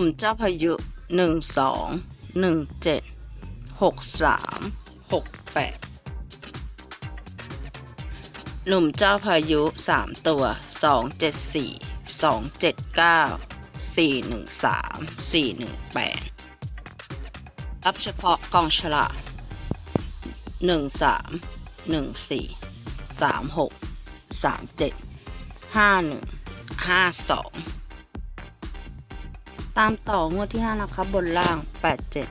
ลุ่มเจ้าพายุหนึ่งสองหนึ่งเจ็ดหกสามหกแปดหลุ่มเจ้าพายุสามตัวสองเจ็ดสี่สองเจ็ดเก้าสี่หนึ่งสามสี่หนึ่งแปดรับเฉพาะกองฉลากหนึ่งสามหนึ่งสี่สามหกสามเจ็ดห้าหนึ่งห้าสอง ตามต่องวดที่ 5 นะครับ บนล่าง 87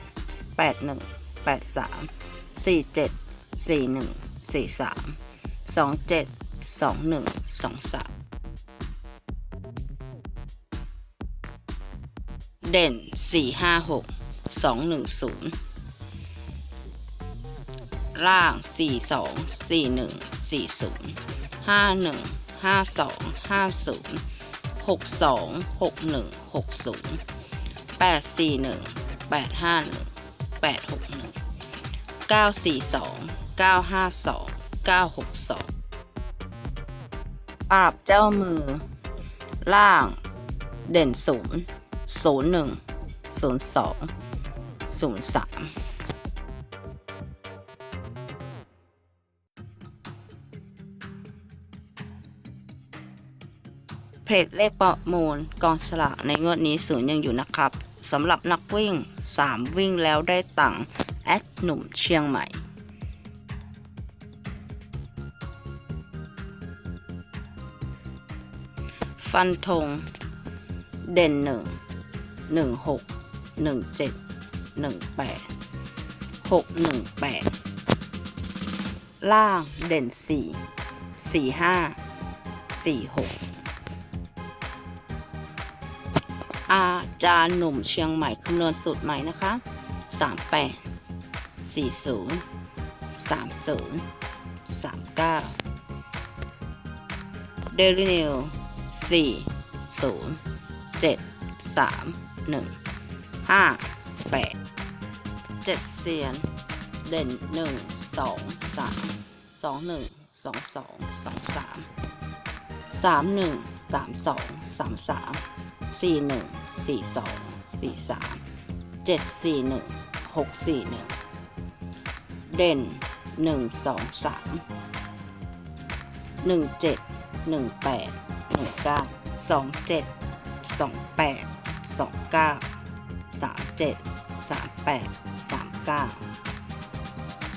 81 83 47 41 43 27 21 23 เด่น 456 210 ล่าง 42 41 40 51 52 50หกส องหกหนึ่งหกศูนย์แปดสี่หนึ่งแปดห้าหนึ่งแปดหกหนึ่งเก้าสี่สองเก้าห้าสองเก้าหกสองปราบเจ้ามือ ล่าง เด่นศูนย์ศูนย์หนึ่งศูนย์สองศูนย์สามเพจเลขประมูลกองสลากในงวดนี้ศูนย์ยังอยู่นะครับ สำหรับนักวิ่ง 3 วิ่งแล้วได้ตังค์แอดหนุ่มเชียงใหม่ ฟันธงเด่นหนึ่งหนึ่งหกหนึ่งเจ็ดหนึ่งแปดหกหนึ่งแปดล่างเด่นสี่สี่ห้าสี่หก อาจารย์หนุ่มเชียงใหม่คำนวณสูตรใหม่นะคะ 38 40 30 39 Daily New 4 0 7 3 1 5 8 7เซียน เด่น 1 2 3 2 1 2 2 2 3 3 1 3 2 3 3สี่หนึ่ง สี่สองสี่สามเจ็ดสี่หนึ่งหกสี่หนึ่งเด่นหนึ่งสองสามหนึ่งเจ็ดหนึ่งแปดหนึ่งเก้าสองเจ็ดสองแปดสองเก้าสามเจ็ดสามแปดสามเก้า